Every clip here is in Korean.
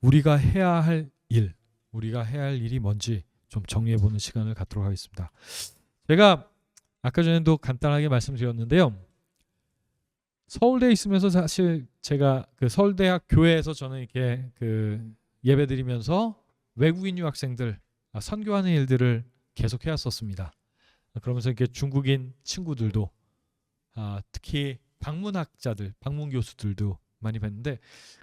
우리가 해야 할 일, 우리가 해야 할 일이 뭔지 좀 정리해 보는 시간을 갖도록 하겠습니다. 제가 아까 전에도 간단하게 말씀드렸는데요. 서울대에 있으면서 사실 제가 그 서울대학 교회에서 저는 이렇게 그 예배 드리면서 외국인 유학생들 아, 선교하는 일들을 계속 해왔었습니다. 그러면서 이렇게 중국인 친구들도 아, 특히 방문학자들, 방문 교수들도 많이 뵀는데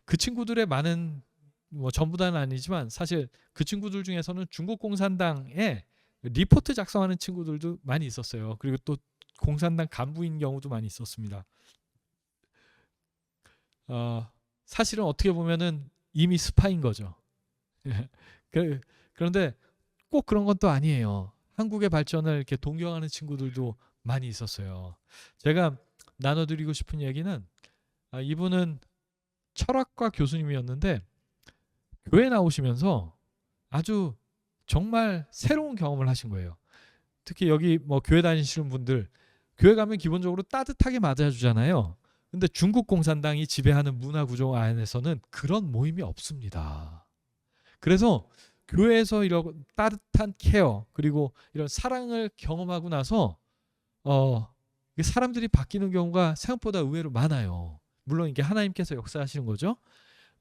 그 친구들의 많은 뭐 전부 다는 아니지만 사실 그 친구들 중에서는 중국 공산당에 리포트 작성하는 친구들도 많이 있었어요. 그리고 또 공산당 간부인 경우도 많이 있었습니다. 어, 사실은 어떻게 보면은 이미 스파인 거죠. 그, 그런데 꼭 그런 건 또 아니에요. 한국의 발전을 이렇게 동경하는 친구들도 많이 있었어요. 제가 나눠드리고 싶은 얘기는 아, 이분은 철학과 교수님이었는데 교회 나오시면서 아주 정말 새로운 경험을 하신 거예요. 특히 여기 뭐 교회 다니시는 분들 교회 가면 기본적으로 따뜻하게 맞아주잖아요. 근데 중국 공산당이 지배하는 문화 구조 안에서는 그런 모임이 없습니다. 그래서 교회에서 이런 따뜻한 케어 그리고 이런 사랑을 경험하고 나서 어 사람들이 바뀌는 경우가 생각보다 의외로 많아요. 물론 이게 하나님께서 역사하시는 거죠.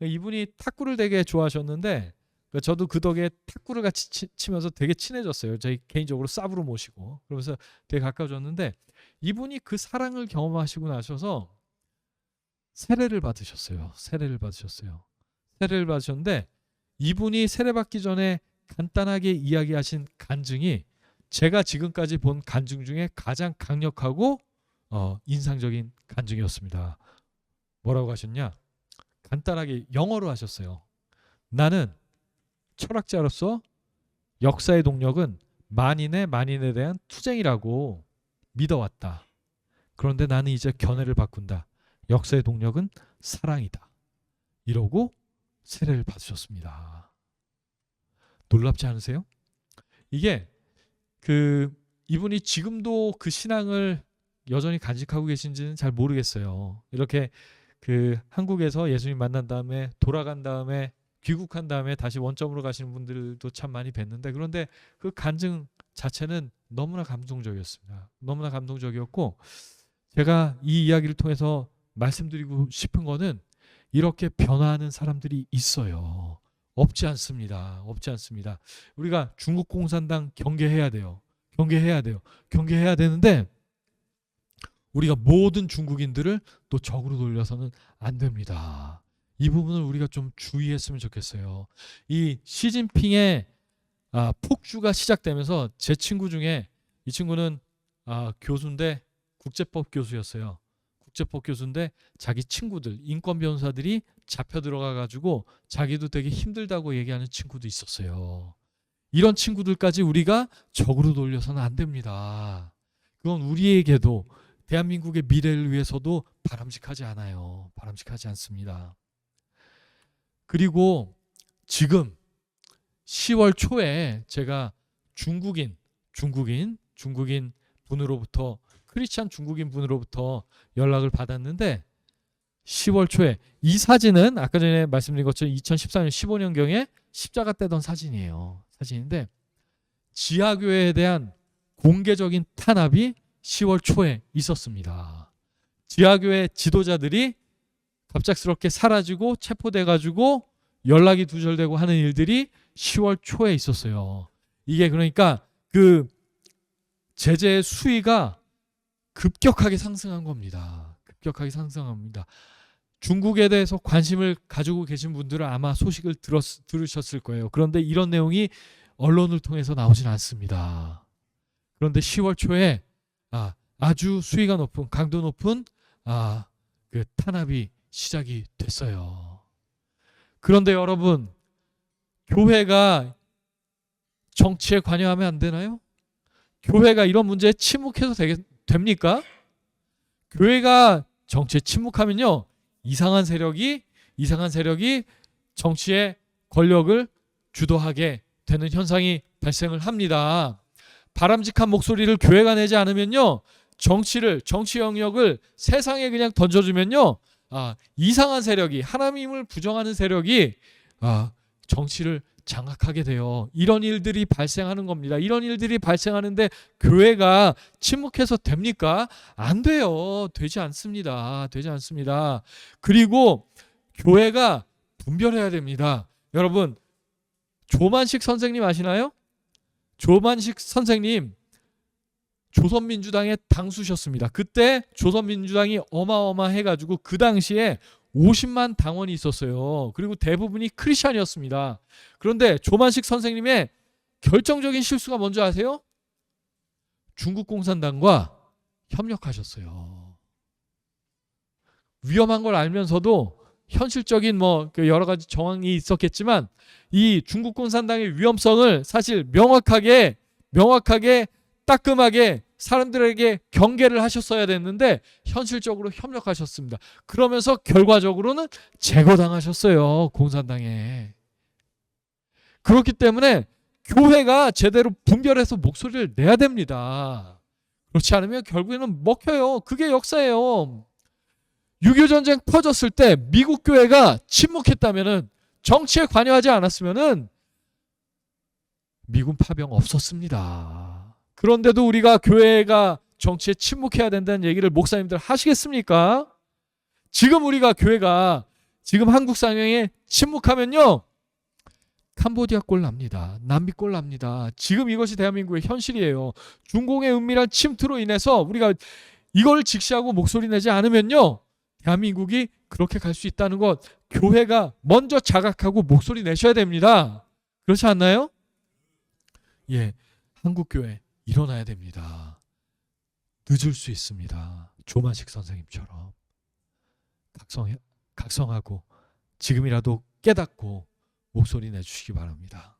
이분이 탁구를 되게 좋아하셨는데 그 저도 그 덕에 탁구를 같이 치, 치면서 되게 친해졌어요. 저희 개인적으로 쌉으로 모시고 그러면서 되게 가까워졌는데 이분이 그 사랑을 경험하시고 나셔서 세례를 받으셨어요. 세례를 받으셨어요. 세례를 받으셨는데 이분이 세례 받기 전에 간단하게 이야기하신 간증이 제가 지금까지 본 간증 중에 가장 강력하고 어, 인상적인 간증이었습니다. 뭐라고 하셨냐? 간단하게 영어로 하셨어요. 나는 철학자로서 역사의 동력은 만인의 만인에 대한 투쟁이라고 믿어왔다. 그런데 나는 이제 견해를 바꾼다. 역사의 동력은 사랑이다. 이러고 세례를 받으셨습니다. 놀랍지 않으세요? 이게 그 이분이 지금도 그 신앙을 여전히 간직하고 계신지는 잘 모르겠어요. 이렇게 그 한국에서 예수님 만난 다음에 돌아간 다음에 귀국한 다음에 다시 원점으로 가시는 분들도 참 많이 뵀는데 그런데 그 간증 자체는 너무나 감동적이었습니다. 너무나 감동적이었고 제가 이 이야기를 통해서 말씀드리고 싶은 거는 이렇게 변화하는 사람들이 있어요. 없지 않습니다. 없지 않습니다. 우리가 중국 공산당 경계해야 돼요. 경계해야 돼요. 경계해야 되는데 우리가 모든 중국인들을 또 적으로 돌려서는 안 됩니다. 이 부분을 우리가 좀 주의했으면 좋겠어요. 이 시진핑의 아, 폭주가 시작되면서 제 친구 중에 이 친구는 아, 교수인데 국제법 교수였어요. 국제법 교수인데 자기 친구들 인권 변호사들이 잡혀 들어가 가지고 자기도 되게 힘들다고 얘기하는 친구도 있었어요. 이런 친구들까지 우리가 적으로 돌려서는 안 됩니다. 그건 우리에게도 대한민국의 미래를 위해서도 바람직하지 않아요. 바람직하지 않습니다. 그리고 지금 10월 초에 제가 중국인, 중국인, 중국인 분으로부터 크리스찬 중국인 분으로부터 연락을 받았는데 10월 초에 이 사진은 아까 전에 말씀드린 것처럼 2014년 15년경에 십자가 떼던 사진이에요. 사진인데 지하교회에 대한 공개적인 탄압이 10월 초에 있었습니다. 지하교회 지도자들이 갑작스럽게 사라지고 체포돼 가지고 연락이 두절되고 하는 일들이 10월 초에 있었어요. 이게 그러니까 그 제재의 수위가 급격하게 상승한 겁니다. 급격하게 상승합니다. 중국에 대해서 관심을 가지고 계신 분들은 아마 소식을 들었, 들으셨을 거예요. 그런데 이런 내용이 언론을 통해서 나오진 않습니다. 그런데 10월 초에 아, 아주 수위가 높은 강도 높은 아, 그 탄압이 시작이 됐어요. 그런데 여러분 교회가 정치에 관여하면 안 되나요? 교회가 이런 문제에 침묵해서 되겠, 됩니까? 교회가 정치에 침묵하면요 이상한 세력이 이상한 세력이 정치의 권력을 주도하게 되는 현상이 발생을 합니다. 바람직한 목소리를 교회가 내지 않으면요 정치를 정치 영역을 세상에 그냥 던져주면요 아 이상한 세력이 하나님을 부정하는 세력이 아, 정치를 장악하게 돼요. 이런 일들이 발생하는 겁니다. 이런 일들이 발생하는데 교회가 침묵해서 됩니까? 안 돼요. 되지 않습니다. 되지 않습니다. 그리고 교회가 분별해야 됩니다. 여러분, 조만식 선생님 아시나요? 조만식 선생님 조선민주당의 당수셨습니다. 그때 조선민주당이 어마어마해가지고 그 당시에 50만 당원이 있었어요. 그리고 대부분이 크리스천이었습니다. 그런데 조만식 선생님의 결정적인 실수가 뭔지 아세요? 중국 공산당과 협력하셨어요. 위험한 걸 알면서도 현실적인 뭐그 여러 가지 정황이 있었겠지만 이 중국 공산당의 위험성을 사실 명확하게 명확하게 따끔하게 사람들에게 경계를 하셨어야 됐는데 현실적으로 협력하셨습니다. 그러면서 결과적으로는 제거당하셨어요. 공산당에. 그렇기 때문에 교회가 제대로 분별해서 목소리를 내야 됩니다. 그렇지 않으면 결국에는 먹혀요. 그게 역사예요. 6.25 전쟁 터졌을 때 미국 교회가 침묵했다면은 정치에 관여하지 않았으면은 미군 파병 없었습니다. 그런데도 우리가 교회가 정치에 침묵해야 된다는 얘기를 목사님들 하시겠습니까? 지금 우리가 교회가 지금 한국 상황에 침묵하면요. 캄보디아 꼴 납니다. 남비 꼴 납니다. 지금 이것이 대한민국의 현실이에요. 중공의 은밀한 침투로 인해서 우리가 이걸 직시하고 목소리 내지 않으면요. 대한민국이 그렇게 갈 수 있다는 것 교회가 먼저 자각하고 목소리 내셔야 됩니다. 그렇지 않나요? 예. 한국 교회 일어나야 됩니다. 늦을 수 있습니다. 조만식 선생님처럼 각성 각성하고 지금이라도 깨닫고 목소리 내주시기 바랍니다.